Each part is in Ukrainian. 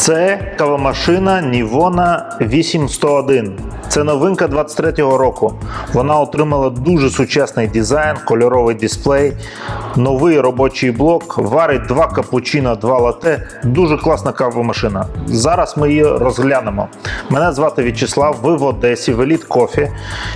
Це кавомашина Nivona 8101. Це новинка 23-го року. Вона отримала дуже сучасний дизайн, кольоровий дисплей, новий робочий блок, варить два капучино, два лате. Дуже класна кавомашина. Зараз ми її розглянемо. Мене звати В'ячеслав, ви в Одесі, в Еліт Кофі.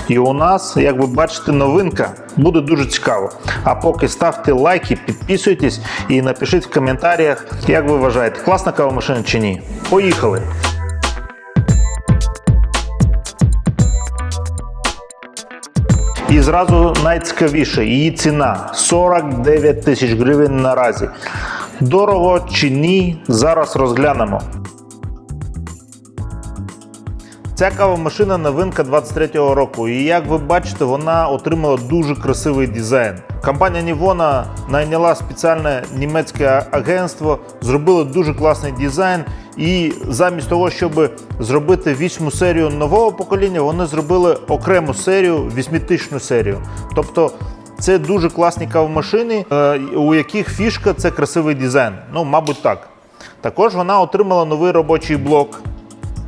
І у нас, як ви бачите, новинка буде дуже цікаво. А поки ставте лайки, підписуйтесь і напишіть в коментарях, як ви вважаєте, класна кавомашина чи ні. Поїхали! І зразу найцікавіше, її ціна 49 тисяч гривень наразі. Дорого чи ні, зараз розглянемо. Ця кавомашина новинка 23-го року. І як ви бачите, вона отримала дуже красивий дизайн. Компанія Nivona найняла спеціальне німецьке агентство, зробили дуже класний дизайн. І замість того, щоб зробити вісьму серію нового покоління, вони зробили окрему серію, вісьмитичну серію. Тобто це дуже класні кавомашини, е, у яких фішка це красивий дизайн. Ну, мабуть, так. Також вона отримала новий робочий блок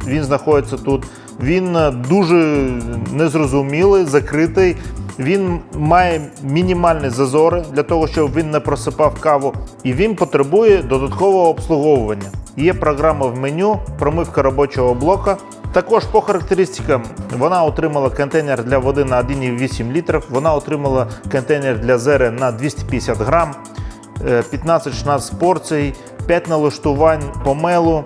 він знаходиться тут. Він е, дуже незрозумілий, закритий. Він має мінімальні зазори для того, щоб він не просипав каву, і він потребує додаткового обслуговування. Є програма в меню, промивка робочого блока. Також по характеристикам вона отримала контейнер для води на 1,8 літрів. Вона отримала контейнер для зери на 250 грам, е, 15-16 порцій, 5 налаштувань помелу.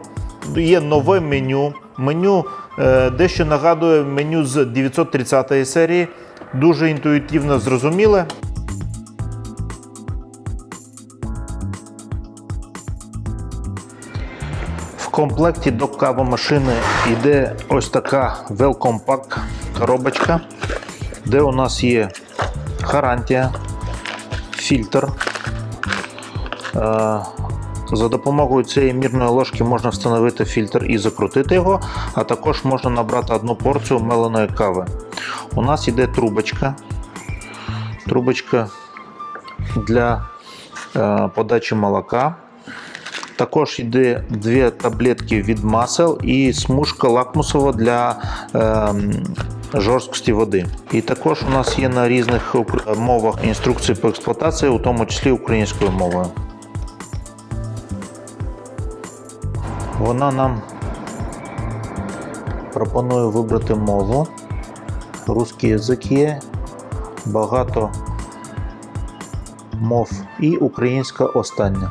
Є нове меню. Меню е, дещо нагадує меню з 930 серії. Дуже інтуїтивно зрозуміле. В комплекті до кавомашини йде ось така Pack коробочка, де у нас є гарантія, фільтр. За допомогою цієї мірної ложки можна встановити фільтр і закрутити його, а також можна набрати одну порцію меленої кави. У нас йде трубочка. Трубочка для е, подачі молока. Також йде дві таблетки від масел і смужка лакмусова для е, жорсткості води. І також у нас є на різних мовах інструкції по експлуатації, у тому числі українською мовою. Вона нам пропонує вибрати мову. Русський язик є, багато мов і українська остання.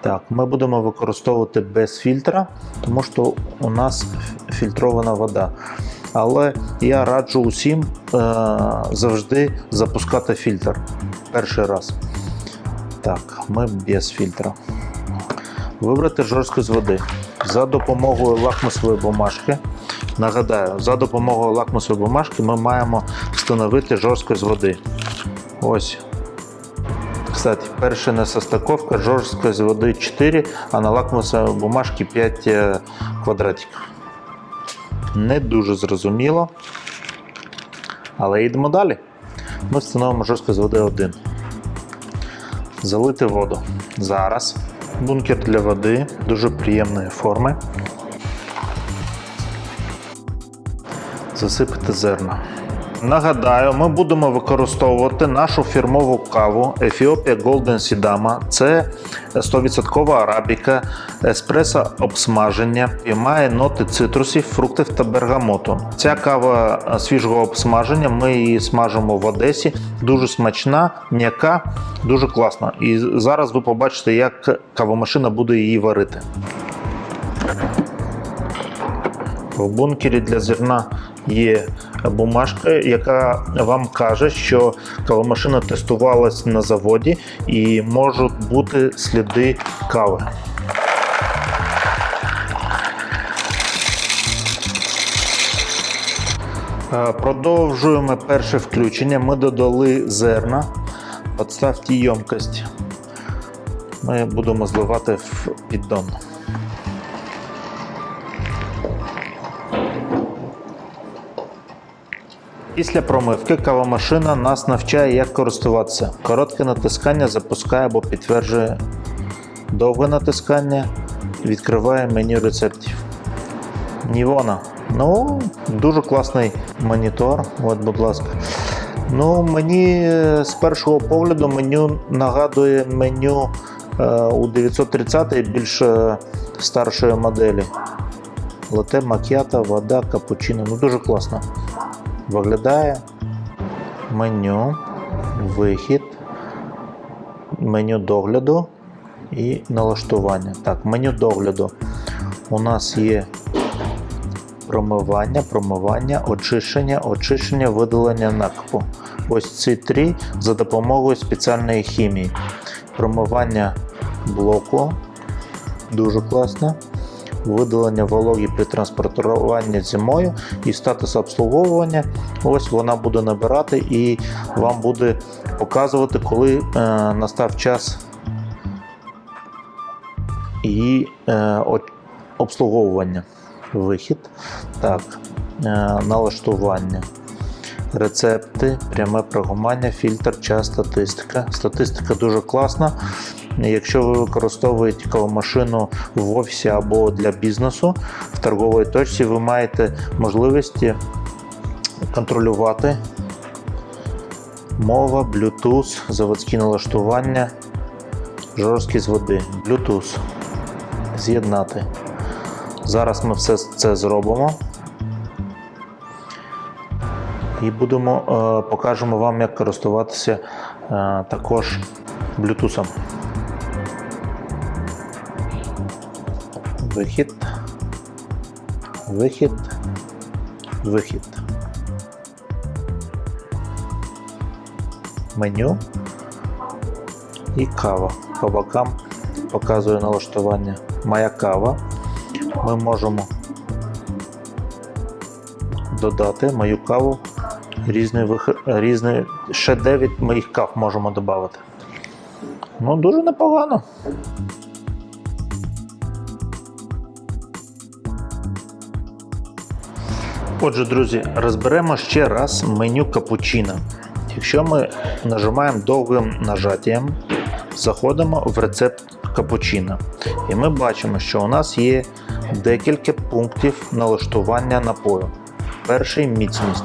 Так, ми будемо використовувати без фільтра, тому що у нас фільтрована вода. Але я раджу усім е, завжди запускати фільтр перший раз. Так, ми без фільтра. Вибрати жорсткість води за допомогою лакмусової бумажки. Нагадаю, за допомогою лакмусової бумажки ми маємо встановити жорсткість води. Ось. Кстати, перша несостыковка, жорсткість води 4, а на лакмусовій бумажці 5 е, квадратиків. Не дуже зрозуміло. Але йдемо далі. Ми встановимо жорсткість води 1. Залити воду. Зараз. Бункер для води дуже приємної форми. Засипати зерна. Нагадаю, ми будемо використовувати нашу фірмову каву Ethiopia Golden Sidama. Це 100% арабіка, еспресо обсмаження і має ноти цитрусів, фруктів та бергамоту. Ця кава свіжого обсмаження. Ми її смажимо в Одесі. Дуже смачна, м'яка, дуже класна. І зараз ви побачите, як кавомашина буде її варити. В бункері для зерна є бумажка, яка вам каже, що кавомашина тестувалась на заводі і можуть бути сліди кави. Е, Продовжуємо перше включення. Ми додали зерна. Подставте ємкость. Ми будемо зливати в піддон. Після промивки кавомашина нас навчає, як користуватися. Коротке натискання запускає або підтверджує довге натискання, відкриває меню рецептів. Нівона. Ну, дуже класний монітор. От, будь ласка. Ну, мені е, з першого погляду меню нагадує меню е, у 930 більш е, старшої моделі. Лате, макіата, вода, капучино. Ну, дуже класно. Виглядає меню, вихід, меню догляду і налаштування. Так, меню догляду. У нас є промивання, промивання, очищення, очищення, видалення накипу. Ось ці три за допомогою спеціальної хімії. Промивання блоку дуже класно. Видалення вологи при транспортуванні зимою і статус обслуговування. Ось вона буде набирати і вам буде показувати, коли е, настав час її е, обслуговування. Вихід. Так, е, налаштування. Рецепти, пряме програмування, фільтр, час, статистика. Статистика дуже класна. Якщо ви використовуєте кавомашину в офісі або для бізнесу в торговій точці, ви маєте можливості контролювати мова, Bluetooth, заводські налаштування, жорсткість води, Bluetooth. З'єднати. Зараз ми все це зробимо. І будемо е, покажемо вам, як користуватися е, також Bluetooth. Вихід. Вихід. Вихід. Меню і кава. По бокам показує налаштування. Моя кава. Ми можемо додати мою каву. Різний вих... різний... Ще 9 моїх кав можемо додати. Ну, дуже непогано. Отже, друзі, розберемо ще раз меню капучино. Якщо ми нажимаємо довгим нажаттям, заходимо в рецепт капучино. І ми бачимо, що у нас є декілька пунктів налаштування напою. Перший міцність.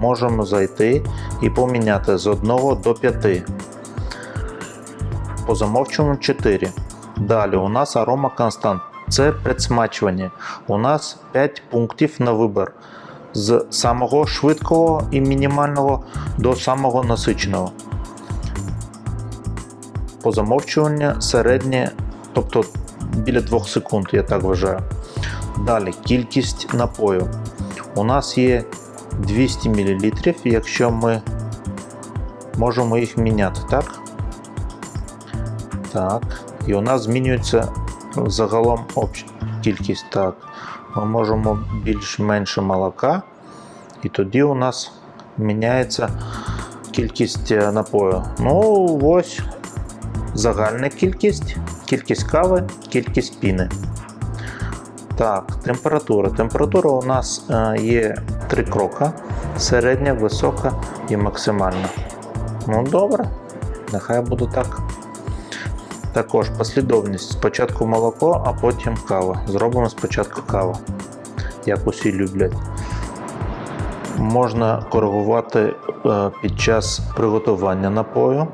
Можемо зайти і поміняти з 1 до 5. По замовчуванню 4. Далі у нас арома констант. Це предсмачування. У нас 5 пунктів на вибір. З самого швидкого і мінімального до самого насиченого. По замовчуванню середнє, тобто біля 2 секунд, я так вважаю. Далі кількість напою. У нас є 200 мл, якщо ми можемо їх міняти, так? Так. І у нас змінюється загалом кількість. Так. Ми можемо більш-менше молока, і тоді у нас міняється кількість е, напою. Ну, ось загальна кількість, кількість кави, кількість піни. Так, температура. Температура у нас е, є три кроки: середня, висока і максимальна. Ну, добре, нехай буде так. Також послідовність. Спочатку молоко, а потім кава. Зробимо спочатку каву, як усі люблять. Можна коригувати е, під час приготування напою.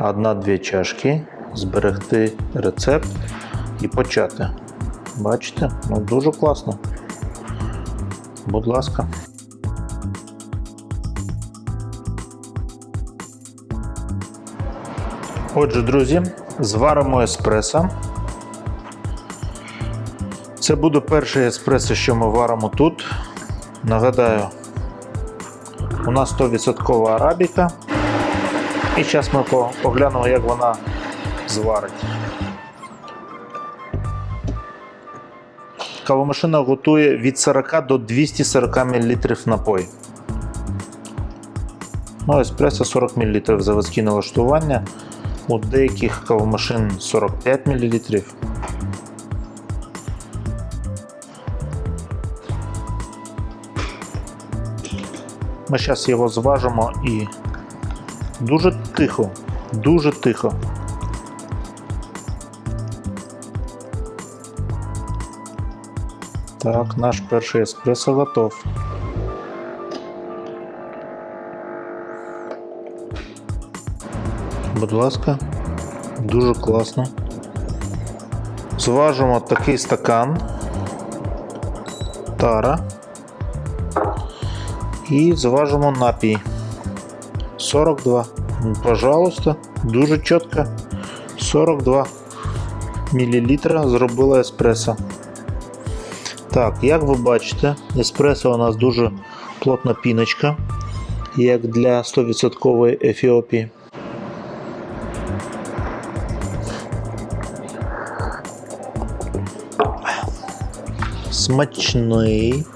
Одна-дві чашки, зберегти рецепт і почати. Бачите? Ну дуже класно. Будь ласка. Отже, друзі, зваримо еспресо. Це буде перший еспресо, що ми варимо тут. Нагадаю, у нас 100% арабіка. І зараз ми по- поглянемо, як вона зварить. Кавомашина готує від 40 до 240 мл напой. Ну, еспресо 40 мл заводські налаштування. У деяких кавомашин 45 мл. Ми зараз його зважимо і дуже тихо, дуже тихо. Так, наш перший еспресо готов. Будь ласка, дуже класно. Зважимо такий стакан. Тара. І зважимо напій. 42. Ну, Пожалуйста, дуже чітко. 42 мл зробила еспресо. Так, як ви бачите, еспресо у нас дуже плотна піночка, як для 100% Ефіопії. Смачний,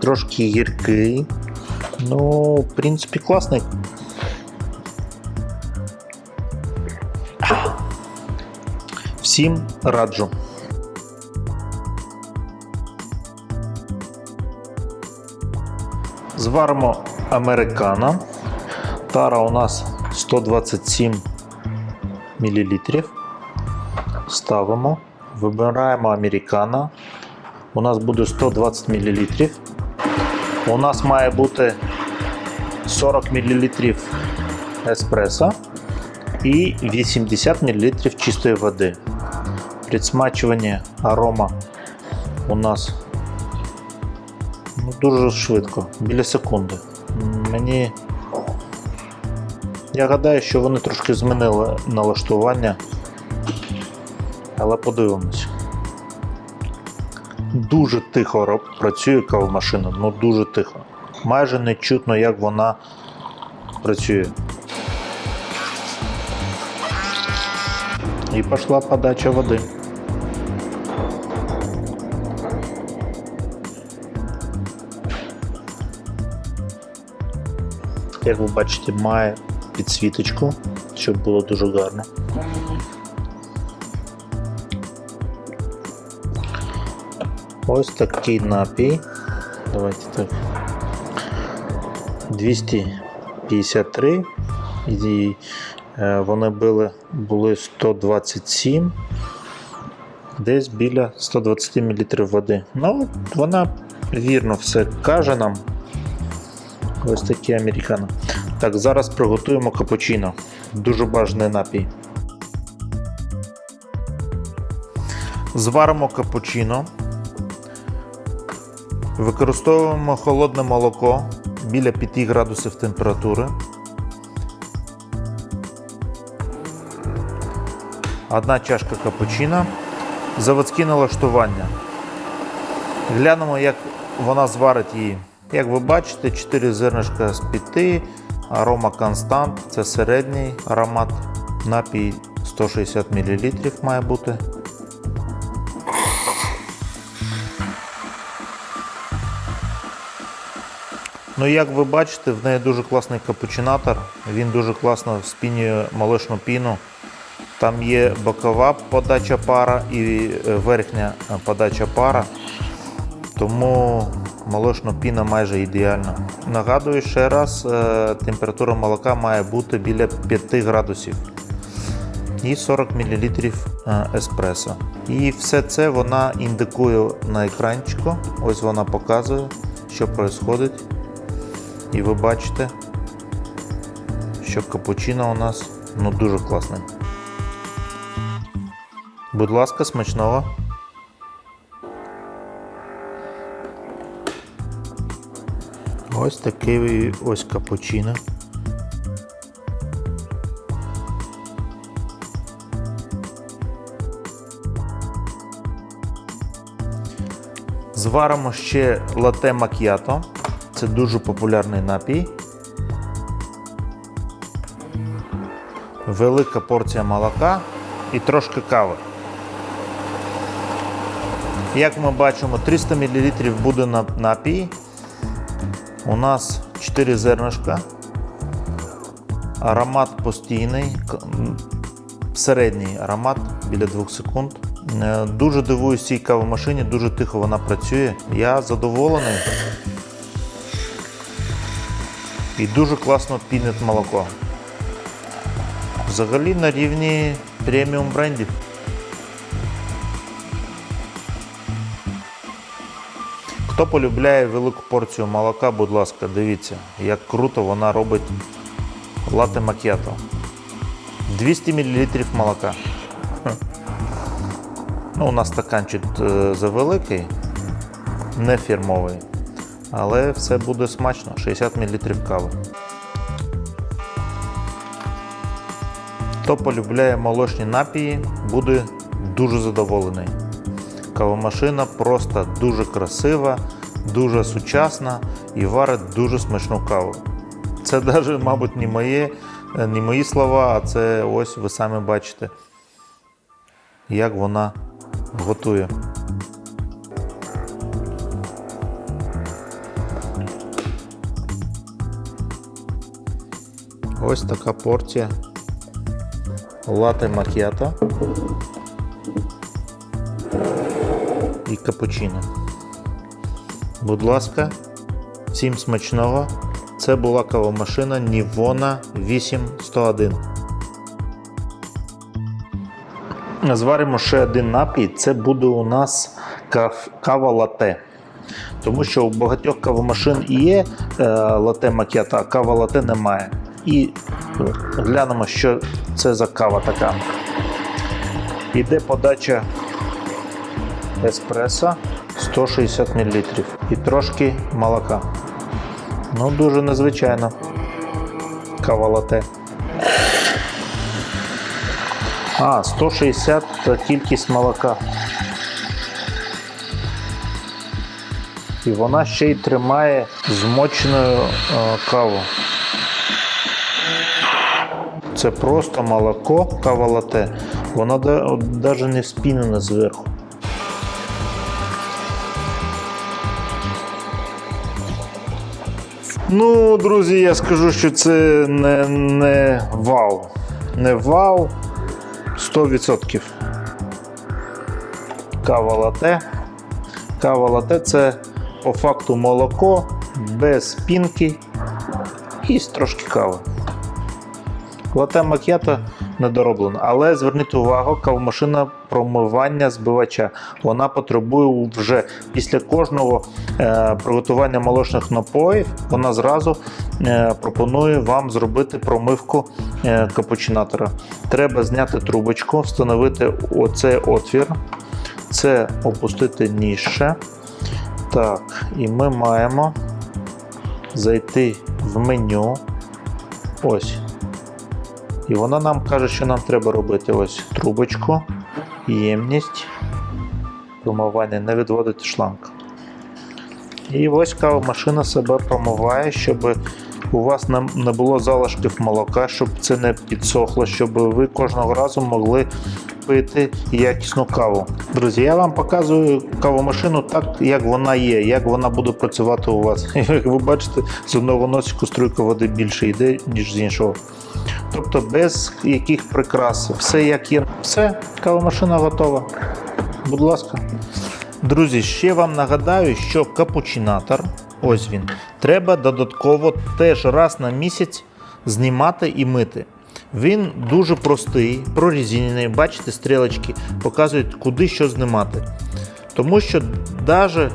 трошки гіркий. Ну, в принципі, класний. Всім раджу. Зваримо американо. Тара у нас 127 мл. Ставимо. Вибираємо американо. У нас буде 120 мл. У нас має бути 40 мл еспресо і 80 мл чистої води. При арома у нас ну, дуже швидко, біля секунди. Мені. Я гадаю, що вони трошки змінили налаштування, але подивимось. Дуже тихо працює кавомашина, ну дуже тихо. Майже не чутно, як вона працює. І пішла подача води. Як ви бачите, має підсвіточку, щоб було дуже гарно. Ось такий напій. Давайте так. 253. І е, вони були, були 127. Десь біля 120 мл води. Ну, вона вірно все каже нам. Ось такі американо. Так, зараз приготуємо капучино. Дуже бажаний напій. Зваримо капучино. Використовуємо холодне молоко біля 5 градусів температури. Одна чашка капучино. Заводські налаштування. Глянемо, як вона зварить її. Як ви бачите, 4 зернишка з 5, арома констант, це середній аромат. Напій 160 мл має бути. Ну, як ви бачите, в неї дуже класний капучинатор. Він дуже класно спінює молочну піну. Там є бокова подача пара і е, верхня подача пара. Тому молочна піна майже ідеальна. Нагадую ще раз, е, температура молока має бути біля 5 градусів. І 40 мл еспресо. І все це вона індикує на екранчику. Ось вона показує, що відбувається. І ви бачите, що капучино у нас ну, дуже класне. Будь ласка, смачного. Ось такий ось капучино. Зваримо ще лате макіато. Це дуже популярний напій. Велика порція молока і трошки кави. Як ми бачимо, 300 мл буде на- напій. У нас 4 зернишка. Аромат постійний, середній аромат біля 2 секунд. Е, Дуже дивуюсь цій кавомашині, дуже тихо вона працює. Я задоволений. І дуже класно пінить молоко. Взагалі на рівні преміум брендів. Хто полюбляє велику порцію молока, будь ласка, дивіться, як круто вона робить лате макіато. 200 мл молока. Ну, у нас стаканчик е, завеликий, не фірмовий. Але все буде смачно. 60 мл кави. Хто полюбляє молочні напії, буде дуже задоволений. Кавомашина просто дуже красива, дуже сучасна і варить дуже смачну каву. Це навіть, мабуть, не, моє, не мої слова, а це ось ви самі бачите, як вона готує. Ось така порція лате макіато і капучино. Будь ласка, всім смачного. Це була кавомашина Nivona 8101. Зваримо ще один напій. Це буде у нас кав- кава лате. Тому що у багатьох кавомашин є е, лате макіато, а кава лате немає. І е, глянемо, що це за кава така. Іде подача еспресо 160 мл і трошки молока. Ну, дуже незвичайно. Кава лате. А, 160 це кількість молока. І вона ще й тримає змоченою е, каву. Це просто молоко, кава лате. Воно навіть не вспінене зверху. Ну, друзі, я скажу, що це не, не вау. Не вау 100%. Кава лате. Кава лате це по факту молоко без пінки і трошки кави. Лате макіато недороблено. Але зверніть увагу, кавомашина промивання збивача. Вона потребує вже після кожного е, приготування молочних напоїв. Вона зразу е, пропонує вам зробити промивку е, капучинатора. Треба зняти трубочку, встановити оцей отвір, це опустити нижче. Так, і ми маємо зайти в меню. Ось. І вона нам каже, що нам треба робити ось трубочку, ємність, промивання, не відводити шланг. І ось кавомашина себе промиває, щоб у вас не було залишків молока, щоб це не підсохло, щоб ви кожного разу могли пити якісну каву. Друзі, я вам показую кавомашину так, як вона є, як вона буде працювати у вас. Як ви бачите, з одного носику струйка води більше йде, ніж з іншого. Тобто без яких прикрас. Все як є. Все, кавомашина готова. Будь ласка. Друзі, ще вам нагадаю, що капучинатор, ось він, треба додатково теж раз на місяць знімати і мити. Він дуже простий, прорізінений, бачите, стрілочки показують, куди що знімати. Тому що навіть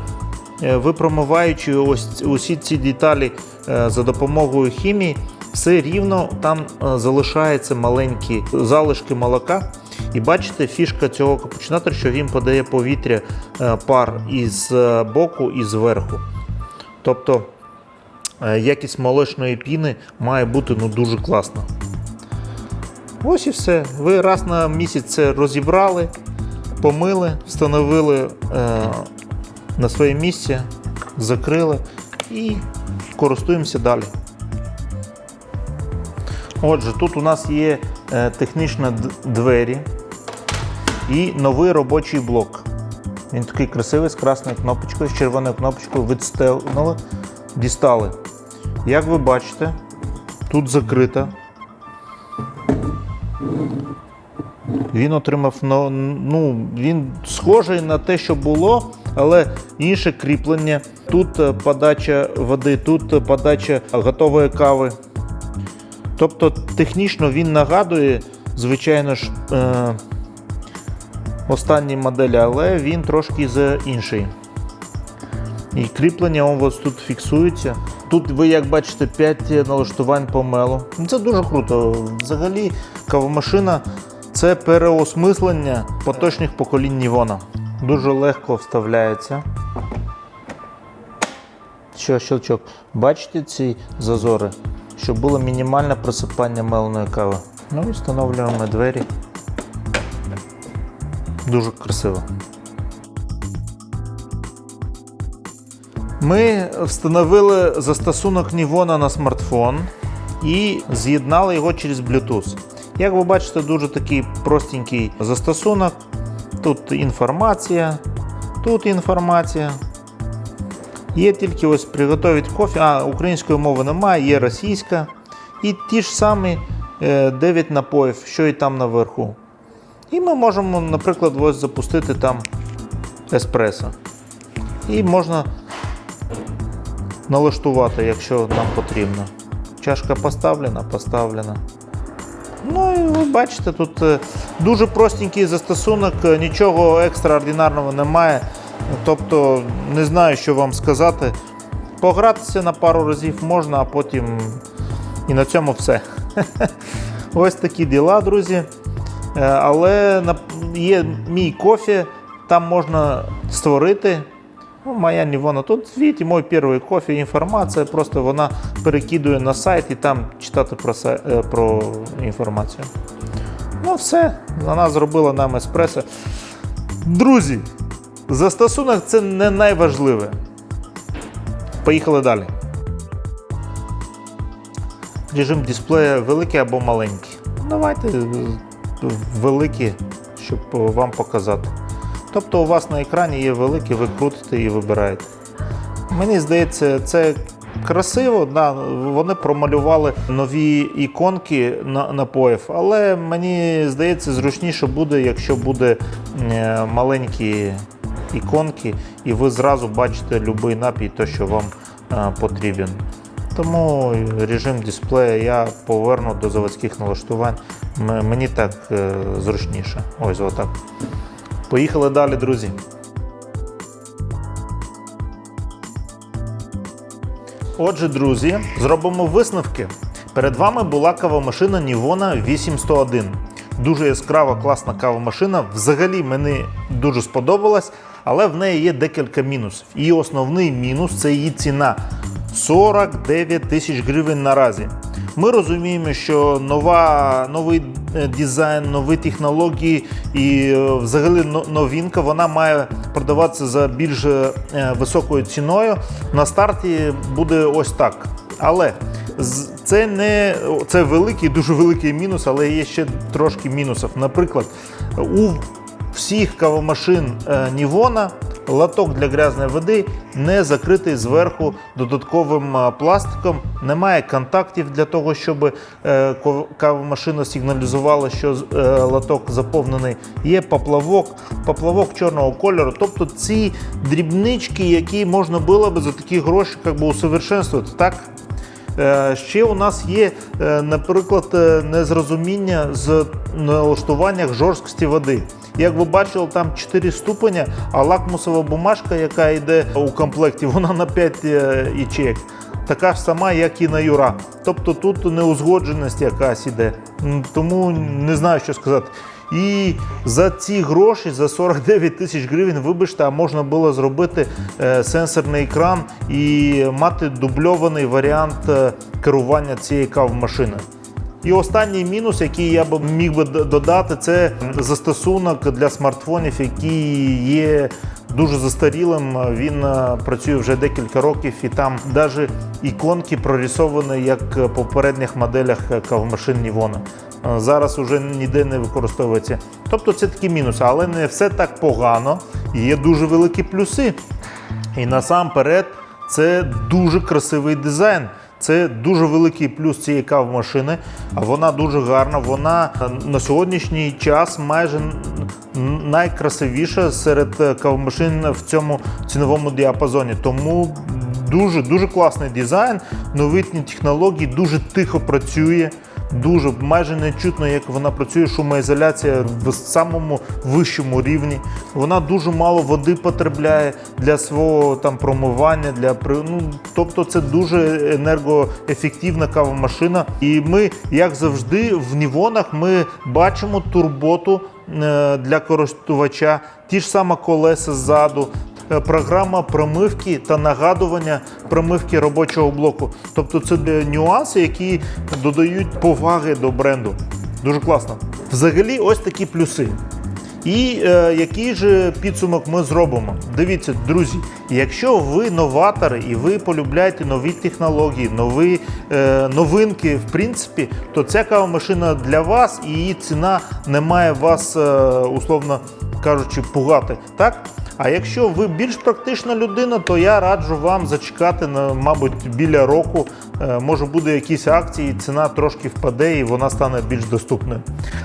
ви промиваючи ось усі ці деталі е, за допомогою хімії, все рівно там е, залишаються маленькі залишки молока. І бачите, фішка цього капучинатора, що він подає повітря е, пар із е, боку і зверху. Тобто якість молочної піни має бути ну, дуже класна. Ось і все. Ви раз на місяць це розібрали, помили, встановили е, на своє місце, закрили і користуємося далі. Отже, тут у нас є е, технічні двері і новий робочий блок. Він такий красивий з красною кнопочкою, з червоною кнопочкою відстелили, дістали. Як ви бачите, тут закрита. Він отримав ну, він схожий на те, що було, але інше кріплення. Тут е, подача води, тут е, подача готової кави. Тобто технічно він нагадує, звичайно ж, е, останні моделі, але він трошки з інший. І кріплення у вас тут фіксується. Тут ви, як бачите, 5 налаштувань по мелу. Ну, Це дуже круто. Взагалі, кавомашина це переосмислення поточних поколінь Нівона. Дуже легко вставляється. Що, щелчок. Бачите ці зазори? Щоб було мінімальне просипання меленої кави. Ну і встановлюємо двері. Дуже красиво. Ми встановили застосунок Нівона на смартфон і з'єднали його через Bluetooth. Як ви бачите, дуже такий простенький застосунок. Тут інформація, тут інформація. Є тільки ось приготувати кофе, а української мови немає, є російська. І ті ж самі 9 напоїв, що і там наверху. І ми можемо, наприклад, ось запустити там еспресо. І можна налаштувати, якщо нам потрібно. Чашка поставлена, поставлена. Ну і ви бачите, тут е, дуже простенький застосунок, е, нічого екстраординарного немає. Тобто не знаю, що вам сказати. Погратися на пару разів можна, а потім і на цьому все. Ось такі діла, друзі. Е, Але є мій кофе, там можна створити. Ну, моя не вона. Тут, видите, мой перший кофе, інформація, просто вона перекидує на сайт і там читати про, е, про інформацію. Ну, все, вона зробила нам еспресо. Друзі, застосунок це не найважливе. Поїхали далі. Режим дисплея великий або маленький. Давайте е, великий, щоб е, вам показати. Тобто у вас на екрані є великий, ви крутите і вибираєте. Мені здається, це красиво. Да, вони промалювали нові іконки на- напоїв, але мені здається, зручніше буде, якщо буде е, маленькі іконки, і ви зразу бачите будь-який напій, то, що вам е, потрібен. Тому режим дисплея я поверну до заводських налаштувань. Мені так е, зручніше. Ось отак. Поїхали далі, друзі. Отже, друзі, зробимо висновки. Перед вами була кавомашина Nivona 8101. Дуже яскрава, класна кавомашина. Взагалі мені дуже сподобалась, але в неї є декілька мінусів. І основний мінус це її ціна 49 тисяч гривень наразі. Ми розуміємо, що нова, новий е, дизайн, нові технології і е, взагалі новинка вона має продаватися за більш е, високою ціною. На старті буде ось так. Але це не це великий, дуже великий мінус, але є ще трошки мінусів. Наприклад, у всіх кавомашин е, Нівона лоток для грязної води не закритий зверху додатковим е, пластиком. Немає контактів для того, щоб е, кавомашина сигналізувала, що лоток заповнений. Є поплавок, поплавок чорного кольору. Тобто ці дрібнички, які можна було би за такі гроші би, усовершенствувати. Так? Е, Ще у нас є, е, наприклад, е, незрозуміння з налаштуваннях жорсткості води. Як ви бачили, там 4 ступеня, а лакмусова бумажка, яка йде у комплекті, вона на 5 е, ячеек. Така ж сама, як і на Юра. Тобто тут неузгодженість якась іде. Тому не знаю, що сказати. І за ці гроші, за 49 тисяч гривень, вибачте, а можна було зробити е, сенсорний екран і мати дубльований варіант е, керування цієї кавмашиною. І останній мінус, який я б міг би додати, це застосунок для смартфонів, який є дуже застарілим. Він е, працює вже декілька років, і там навіть іконки прорисовані, як в попередніх моделях кавмашин Nivona. Е, Зараз уже ніде не використовується. Тобто це такі мінуси, але не все так погано. Є дуже великі плюси. І насамперед, це дуже красивий дизайн. Це дуже великий плюс цієї кавмашини, вона дуже гарна. Вона на сьогоднішній час майже найкрасивіша серед е, кавмашин в цьому ціновому діапазоні. Тому дуже дуже класний дизайн, новітні технології, дуже тихо працює. Дуже майже не чутно, як вона працює. Шумоізоляція в самому вищому рівні. Вона дуже мало води потребляє для свого там промивання. Для ну, тобто, це дуже енергоефективна кавомашина. І ми, як завжди, в Нівонах ми бачимо турботу е, для користувача, ті ж саме колеса ззаду. Е, Програма промивки та нагадування промивки робочого блоку. Тобто це нюанси, які додають поваги до бренду. Дуже класно. Взагалі, ось такі плюси. І е, який же підсумок ми зробимо? Дивіться, друзі, якщо ви новатори і ви полюбляєте нові технології, нові е, новинки, в принципі, то ця кавомашина для вас і її ціна не має вас, е, условно кажучи, пугати. Так? А якщо ви більш практична людина, то я раджу вам зачекати на, мабуть, біля року. Е, Може буде якісь акції, ціна трошки впаде і вона стане більш доступною.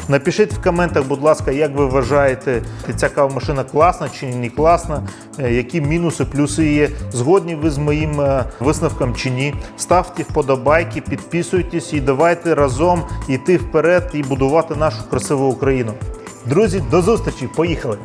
Напишіть в коментах, будь ласка, як ви вважаєте, ця кавомашина класна чи не класна, е, які мінуси, плюси є. Згодні ви з моїм е, висновком чи ні. Ставте вподобайки, підписуйтесь і давайте разом йти вперед і будувати нашу красиву Україну. Друзі, до зустрічі! Поїхали!